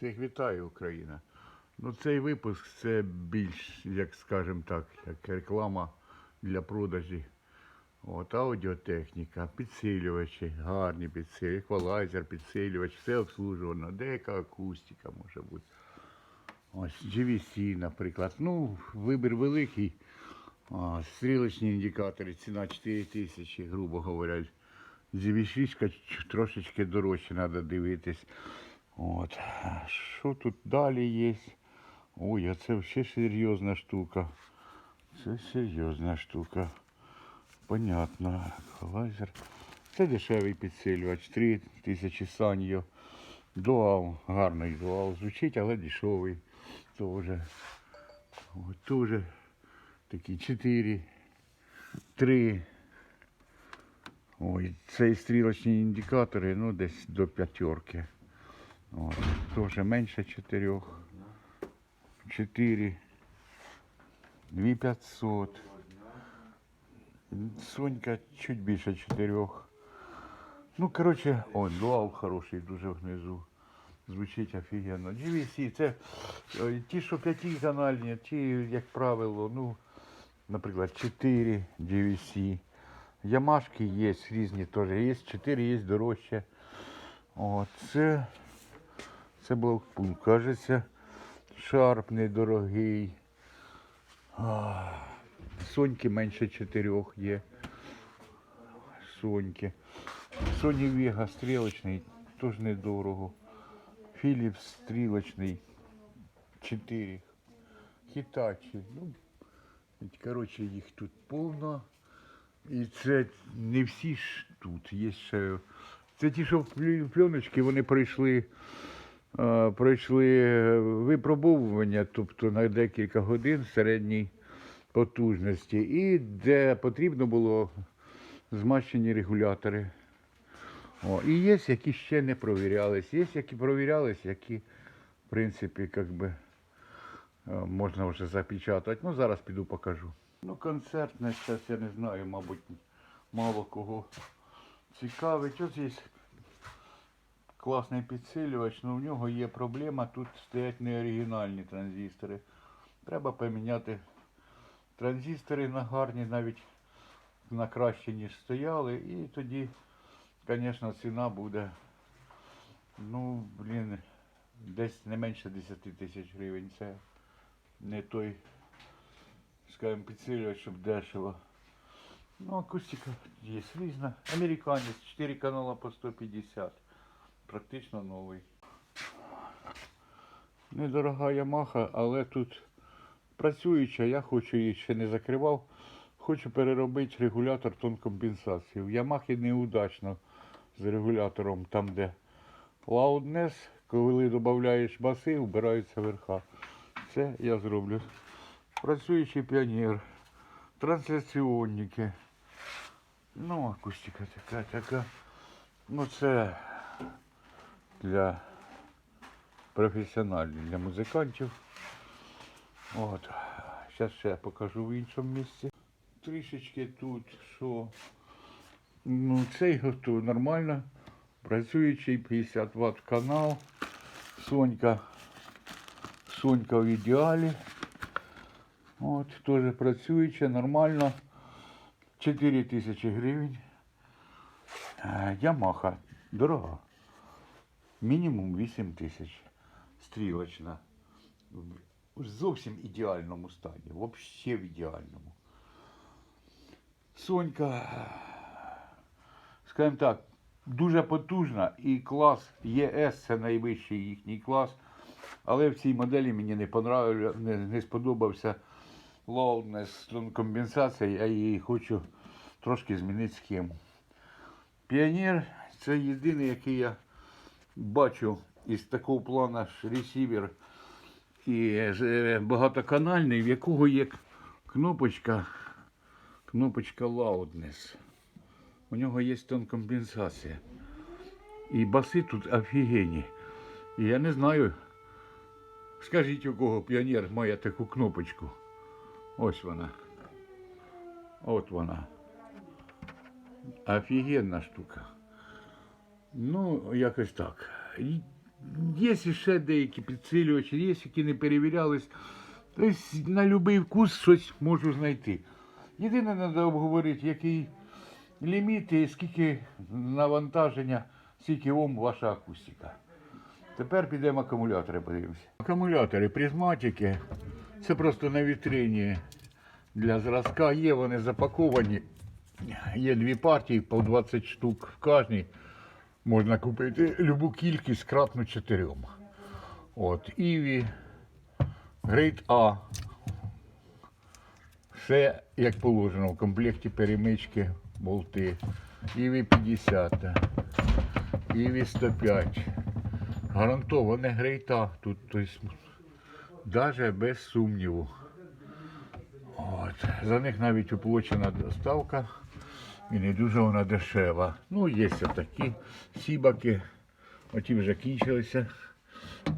Всіх вітаю, Україна. Ну, цей випуск це більш, як скажемо так, як реклама для продажі. От, аудіотехніка, підсилювачі, гарні підсилювачі, еквалайзер, підсилювач, все обслужувано, деяка акустика може бути. Ось GVC, наприклад. Ну, вибір великий. А, стрілочні індикатори, ціна 4 тисячі, грубо говоря. GV6 трошечки дорожче треба дивитись. От. Що тут далі є? Ой, а це ще серйозна штука. Це серйозна штука. Понятно. Лазер. Це дешевий підсилювач. 3 тисячі саньо. Дуал, гарний дуал. Звучить, але дешевий. Тоже. От тоже такі 4, 3. Ой, це стрілочні індикатори, ну десь до п'ятерки. От, теж менше чотирьох. 4. 2500. Сонька чуть більше чотирьох. Ну, коротше, о, дуал хороший, дуже внизу. Звучить офігенно. GVC, це е, ті, що п'ятиканальні, ті, як правило, ну, наприклад, 4 GVC. Ямашки є різні теж. Є 4, є дорожче. О, це, це блокпункт. Кажеться, шарп недорогий. Соньки менше 4 є. Соньки. Sony Vega стрілочний, теж недорого. Philips стрілочний 4. Хітачі. Ну, коротше, їх тут повно. І це не всі ж тут. Є ще. Це ті, що пленочки, вони пройшли, е, пройшли випробовування, тобто на декілька годин середній потужності. І де потрібно було змащені регулятори. О, і є, які ще не провірялись. Є, які провірялись, які, в принципі, як би, е, можна вже запечатати. Ну, зараз піду покажу. Ну, концертне зараз я не знаю, мабуть, мало кого цікавить. Ось є класний підсилювач, але в нього є проблема. Тут стоять неоригінальні транзистори. Треба поміняти транзистори на гарні, навіть на кращі, ніж стояли. І тоді, звісно, ціна буде, ну, блін, десь не менше 10 тисяч гривень. Це не той скажімо, підсилювач, щоб дешево. Ну, акустика є різна. Американець, 4 канала по 150. Практично новий. Недорога Ямаха, але тут працююча, я хочу її ще не закривав. Хочу переробити регулятор тонкомпенсації. В Ямахі неудачно з регулятором, там де loudness, коли додаєш баси, вбираються верха. Це я зроблю. Працюючий піонер, трансляціонники. Ну, акустика така, така. Ну це для професіоналів, для музикантів. От. Зараз ще покажу в іншому місці. Трішечки тут, що ну, цей готовий нормально. Працюючий 50 Вт канал. Сонька. Сонька в ідеалі. От, теж працююче, нормально. 4 тисячі гривень. Е, Ямаха. Дорога. Мінімум 8 тисяч. Стрілочна. В зовсім ідеальному стані. Взагалі в ідеальному. Сонька, скажімо так, дуже потужна і клас ЄС це найвищий їхній клас. Але в цій моделі мені не, понравило, не, не сподобався loudness, компенсація, я її хочу трошки змінити схему. Піонер це єдиний, який я бачу із такого плану ж ресівер і е, багатоканальний, в якого є кнопочка, кнопочка loudness. У нього є тонкомпенсація. І баси тут офігенні. І я не знаю, скажіть, у кого піонер має таку кнопочку. Ось вона. От вона. Офігенна штука. Ну, якось так. Є ще деякі підсилювачі, є, які не перевірялись. Тобто на будь-який вкус щось можу знайти. Єдине, треба обговорити, який ліміт і скільки навантаження, скільки ом ваша акустика. Тепер підемо акумулятори подивимося. Акумулятори призматики. Це просто на вітрині для зразка. Є вони запаковані. Є дві партії по 20 штук в кожній. Можна купити любу кількість кратну чотирьом. От, Іві, Грейд А. Все як положено в комплекті перемички, болти. Іві 50, Іві 105. Гарантоване грейта тут, тобто, навіть без сумніву. От. За них навіть оплачена доставка. І не дуже вона дешева. Ну, є такі сібаки. Оті вже кінчилися.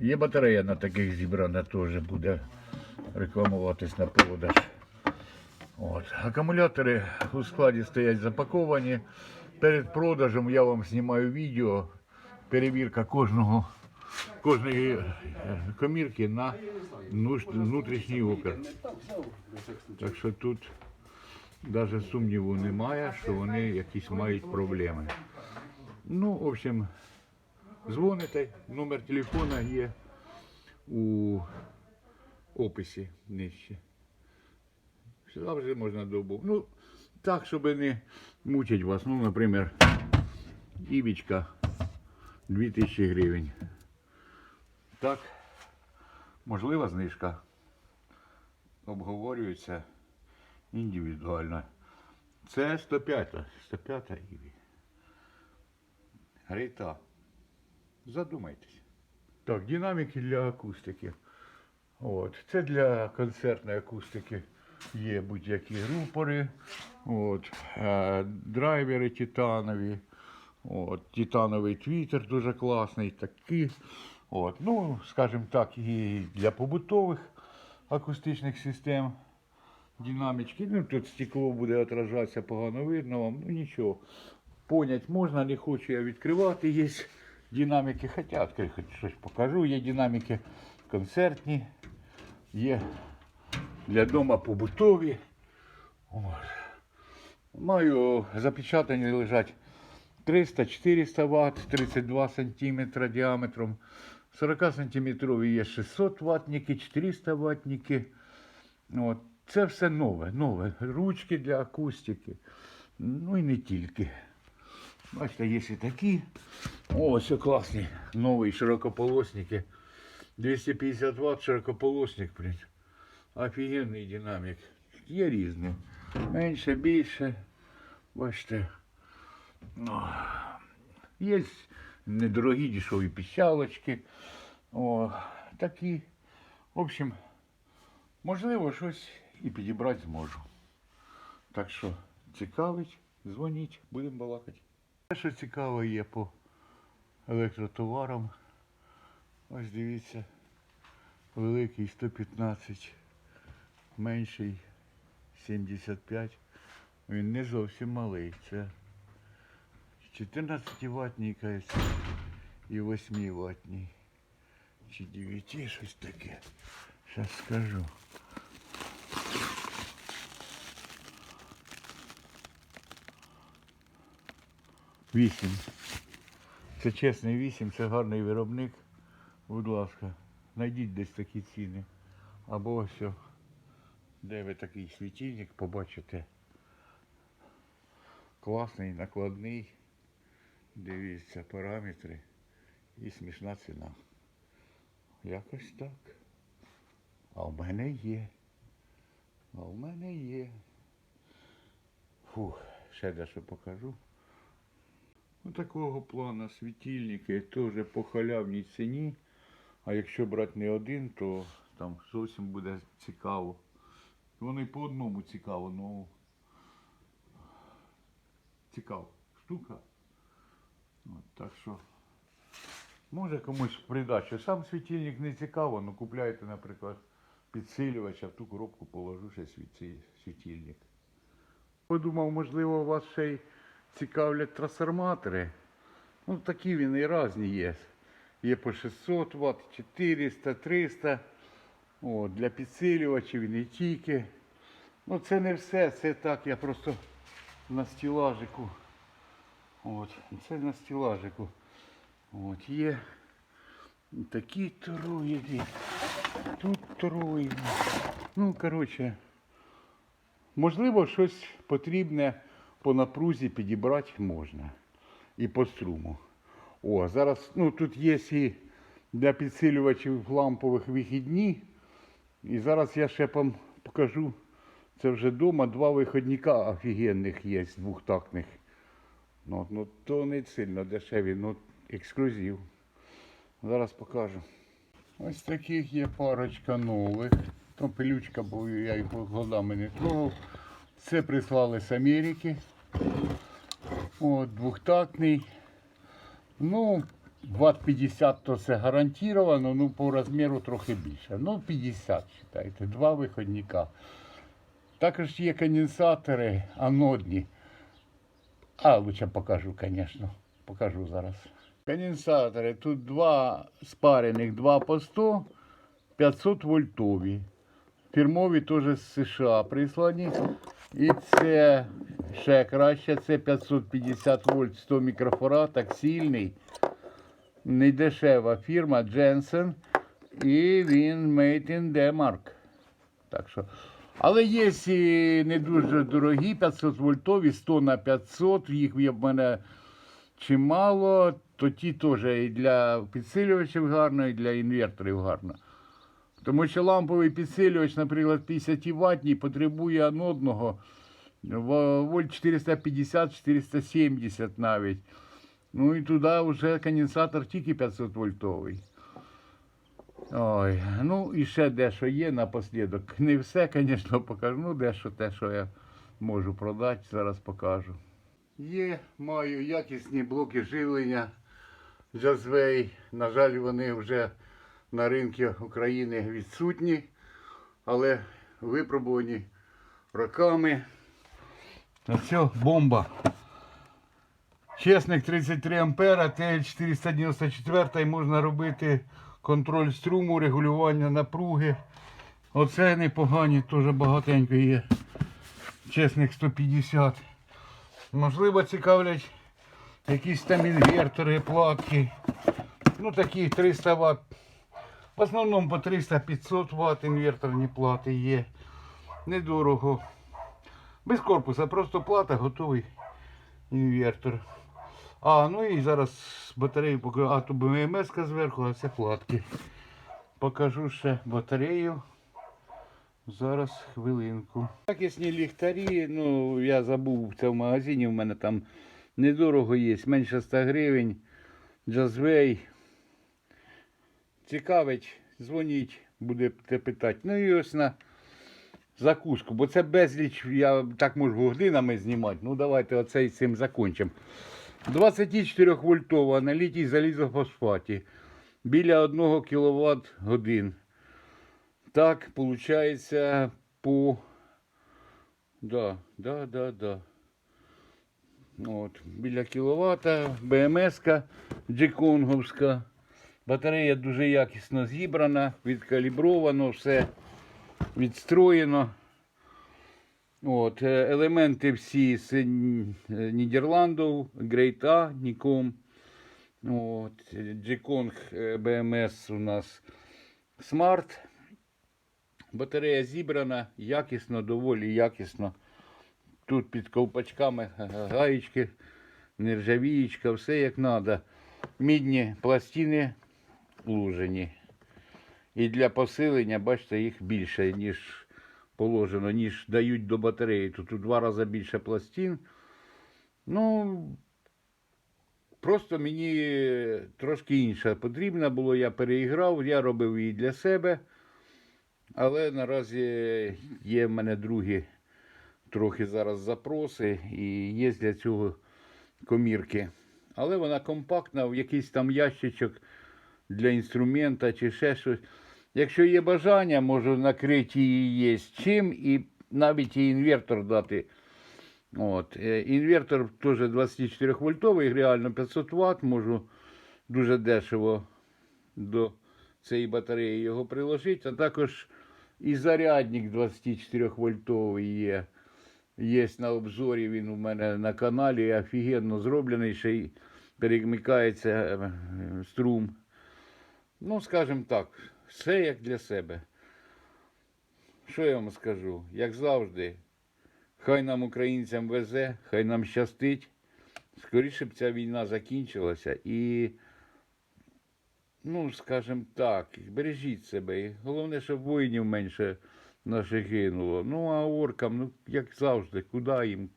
Є батарея на таких зібрана, теж буде рекламуватись на продаж. От. Акумулятори у складі стоять запаковані. Перед продажем я вам знімаю відео. Перевірка кожного, кожної е, комірки на внутрішній опір. Так що тут навіть сумніву немає, що вони якісь мають проблеми. Ну, в общем, дзвоните, номер телефона є у описі нижче. Завжди можна добу. Ну, так, щоб не мучить вас. Ну, наприклад, івічка 2000 гривень. Так, можлива знижка. Обговорюється індивідуально. Це 105, 105 іві. Грейта. Задумайтесь. Так, динаміки для акустики. От. Це для концертної акустики є будь-які рупори, от. Е, драйвери титанові. От. Титановий твітер дуже класний, такий. От. Ну, скажімо так, і для побутових акустичних систем динамічки. Ну, тут стекло буде отражатися, погано видно вам. Ну нічого. Понять можна, не хочу я відкривати. Є динаміки, хоча відкрити, хоч щось покажу. Є динаміки концертні, є для дома побутові. Маю запечатані лежать 300-400 Вт, 32 см діаметром. 40 см є 600 ватники, 400 ватники. От. Це все нове, нове. Ручки для акустики. Ну і не тільки. Бачите, є і такі. Ось класні. Нові широкополосники. 250 Вт широкополосник, блін. Офігенний динамік. Є різні. Менше, більше. Бачите. Є недорогі дешеві піщалочки. О, такі. В общем, можливо, щось і підібрати зможу. Так що цікавить, дзвоніть, будемо балакати. Те, що цікаво є по електротоварам. Ось дивіться, великий 115, менший 75. Він не зовсім малий. Це 14 ватний якась і 8 ватний. Чи 9, щось таке. Зараз скажу. Вісім. Це чесний вісім, це гарний виробник. Будь ласка, знайдіть десь такі ціни. Або ось, де ви такий світильник побачите. Класний, накладний. Дивіться, параметри і смішна ціна. Якось так. А в мене є. А в мене є. Фух, ще дещо покажу. Ну, такого плану світильники теж по халявній ціні. А якщо брати не один, то там зовсім буде цікаво. Вони по одному цікаво, ну цікаво. Штука. От, так що може комусь придачу. Сам світильник не цікаво, ну купляйте, наприклад, підсилювач, а в ту коробку положу ще світильник. Подумав, можливо, у вас ще й цікавлять трансформатори. Ну, такі він і різні є. є по 600 Вт, 400, 300. От, для підсилювачів і не тільки. Ну це не все, це так, я просто на стілажику. От, це на стілажику. От, є такі троєві. Тут троє. Ну, коротше, можливо, щось потрібне по напрузі підібрати можна. І по струму. О, зараз, ну тут є і для підсилювачів лампових вихідні. І зараз я ще вам покажу. Це вже вдома два виходника офігенних є, двохтактних. Ну, ну то не сильно дешеві, ну ексклюзив. Зараз покажу. Ось таких є парочка нових. То пилючка, бо я їх годами не трогав. Це прислали з Америки. От, двохтактний. Ну, Ват 50 то це гарантовано, ну по розміру трохи більше. Ну, 50, вважайте, два виходника. Також є конденсатори анодні. А, лучше покажу, звісно. Покажу зараз. Конденсатори. Тут два спарених, два по 100, 500 вольтові. Фірмові теж з США прислані. І це ще краще, це 550 вольт 100 мікрофарад, так сильний. Не дешева фірма Jensen. І він made in Denmark. Так що. Але є і не дуже дорогі, 500 вольтові, 100 на 500, їх є в мене чимало, то ті теж і для підсилювачів гарно, і для інверторів гарно. Тому що ламповий підсилювач, наприклад, 50 ваттний, потребує анодного вольт 450-470 навіть. Ну і туди вже конденсатор тільки 500 вольтовий. Ой, ну і ще дещо є напослідок. Не все, звісно, покажу. Ну, дещо те, що я можу продати, зараз покажу. Є, маю якісні блоки живлення Jazzway. На жаль, вони вже на ринку України відсутні, але випробувані роками. Оце бомба. Чесник 33 ампера, ТЛ494 можна робити контроль струму, регулювання напруги. Оце непогані, теж багатенько є. Чесник 150. Можливо, цікавлять якісь там інвертори, платки. Ну такі 300 Вт. В основному по 300-500 Вт інверторні плати є. Недорого. Без корпуса, просто плата, готовий інвертор. А, ну і зараз батарею покажу. А, то БМС зверху, а це платки. Покажу ще батарею. Зараз хвилинку. Якісні ліхтарі, ну я забув це в магазині, в мене там недорого є, менше 100 гривень. Джазвей. Цікавить, дзвоніть, будете питати. Ну і ось на закуску, бо це безліч, я так можу годинами знімати. Ну давайте оцей цим закінчимо. 24 вольтова на літій залізофосфаті. Біля 1 кВт годин. Так, виходить по. Да, да, да, да. От, біля кіловата, БМС-ка джеконговська. Батарея дуже якісно зібрана, відкалібровано, все відстроєно. От, е, елементи всі з е, Нідерландів, A, Nikon. От, G-Kong е, BMS у нас Smart. Батарея зібрана якісно, доволі якісно. Тут під ковпачками гаєчки, нержавієчка, все як треба. Мідні пластини лужені. І для посилення, бачите, їх більше, ніж положено, ніж дають до батареї. Тут у два рази більше пластин. Ну, просто мені трошки інша потрібна було. Я переіграв, я робив її для себе. Але наразі є в мене другі трохи зараз запроси і є для цього комірки. Але вона компактна, в якийсь там ящичок для інструмента чи ще щось. Якщо є бажання, можу накрити її чим і навіть і інвертор дати. От. е, Інвертор теж 24 вольтовий, реально 500 Вт, можу дуже дешево до цієї батареї його приложити, а також і зарядник 24 вольтовий є. Є на обзорі, він у мене на каналі офігенно зроблений, ще й перемикається е, струм. Ну, скажімо так, все як для себе. Що я вам скажу? Як завжди, хай нам українцям везе, хай нам щастить. Скоріше б ця війна закінчилася і, ну, скажімо так, бережіть себе. І Головне, щоб воїнів менше наших гинуло. Ну, а оркам, ну, як завжди, куди їм?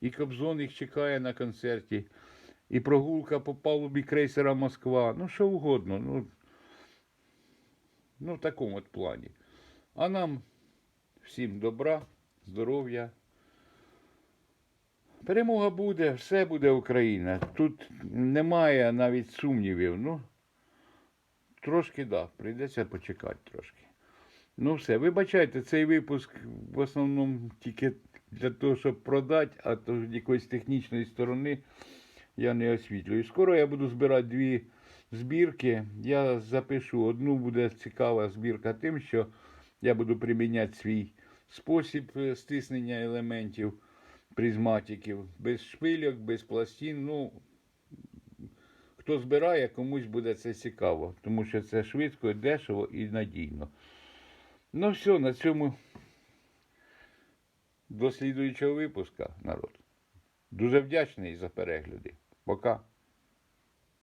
І Кобзон їх чекає на концерті, і прогулка по палубі крейсера Москва. Ну, що угодно. Ну, ну в такому от плані. А нам всім добра, здоров'я. Перемога буде, все буде Україна. Тут немає навіть сумнівів. Ну, трошки да, прийдеться почекати трошки. Ну все, вибачайте, цей випуск в основному тільки для того, щоб продати, а то якоїсь технічної сторони я не освітлюю. Скоро я буду збирати дві збірки. Я запишу. Одну буде цікава збірка тим, що я буду приміняти свій спосіб е, стиснення елементів призматиків, без шпильок, без пластин. Ну, хто збирає, комусь буде це цікаво, тому що це швидко, дешево і надійно. Ну все, на цьому до слідуючого випуска, народ. Дуже вдячний за перегляди. Пока.